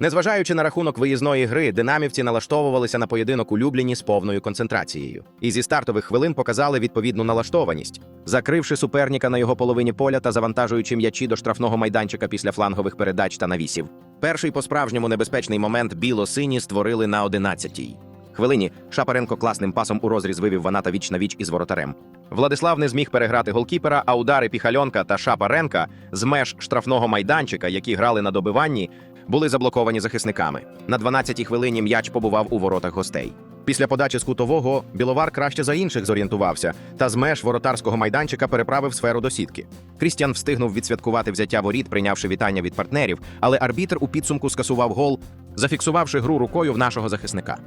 Незважаючи на рахунок виїзної гри, динамівці налаштовувалися на поєдинок улюблені з повною концентрацією. І зі стартових хвилин показали відповідну налаштованість, закривши суперника на його половині поля та завантажуючи м'ячі до штрафного майданчика після флангових передач та навісів. Перший по-справжньому небезпечний момент біло-сині створили на 11-й. Хвилині Шапаренко класним пасом у розріз вивів Ваната віч на віч із воротарем. Владислав не зміг переграти голкіпера, а удари Піхальонка та Шапаренка з меж штрафного майданчика, які грали на добиванні, були заблоковані захисниками. На 12-й хвилині м'яч побував у воротах гостей. Після подачі з кутового біловар краще за інших зорієнтувався та з меж воротарського майданчика переправив сферу до сітки. Крістіан встигнув відсвяткувати взяття воріт, прийнявши вітання від партнерів, але арбітр у підсумку скасував гол, зафіксувавши гру рукою в нашого захисника.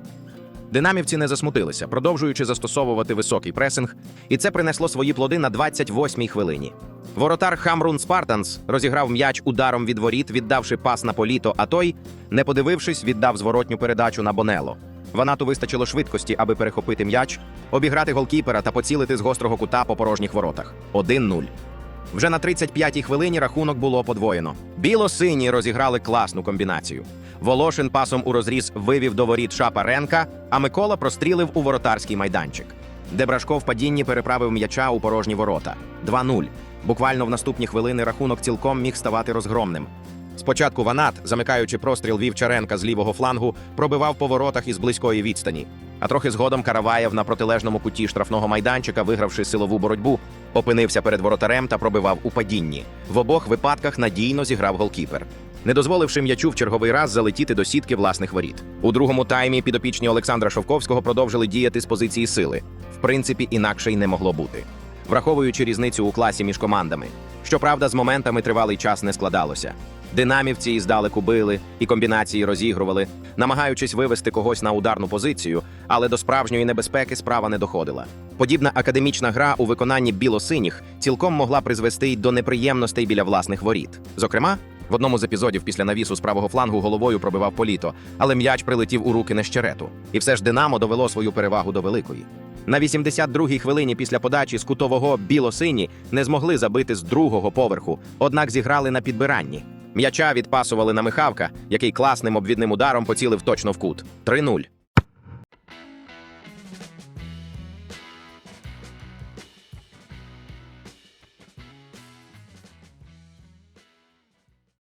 Динамівці не засмутилися, продовжуючи застосовувати високий пресинг, і це принесло свої плоди на 28-й хвилині. Воротар Хамрун Спартанс розіграв м'яч ударом від воріт, віддавши пас на політо, а той, не подивившись, віддав зворотню передачу на Бонело. Ванату вистачило швидкості, аби перехопити м'яч, обіграти голкіпера та поцілити з гострого кута по порожніх воротах. 1-0. Вже на 35-й хвилині рахунок було подвоєно. Біло-сині розіграли класну комбінацію. Волошин пасом у розріз вивів до воріт Шапаренка, а Микола прострілив у воротарський майданчик. Де Брашко в падінні переправив м'яча у порожні ворота. 2-0. Буквально в наступні хвилини рахунок цілком міг ставати розгромним. Спочатку Ванат, замикаючи простріл Вівчаренка з лівого флангу, пробивав по воротах із близької відстані. А трохи згодом Караваєв на протилежному куті штрафного майданчика, вигравши силову боротьбу, опинився перед воротарем та пробивав у падінні. В обох випадках надійно зіграв голкіпер, не дозволивши м'ячу в черговий раз залетіти до сітки власних воріт. У другому таймі підопічні Олександра Шовковського продовжили діяти з позиції сили. В принципі, інакше й не могло бути. Враховуючи різницю у класі між командами. Щоправда, з моментами тривалий час не складалося. Динамівці і здалеку били, і комбінації розігрували, намагаючись вивести когось на ударну позицію, але до справжньої небезпеки справа не доходила. Подібна академічна гра у виконанні білосиніх цілком могла призвести й до неприємностей біля власних воріт. Зокрема, в одному з епізодів після навісу з правого флангу головою пробивав політо, але м'яч прилетів у руки нещерету. І все ж Динамо довело свою перевагу до великої. На 82-й хвилині після подачі з кутового білосині не змогли забити з другого поверху, однак зіграли на підбиранні. М'яча відпасували на Михавка, який класним обвідним ударом поцілив точно в кут. 3-0.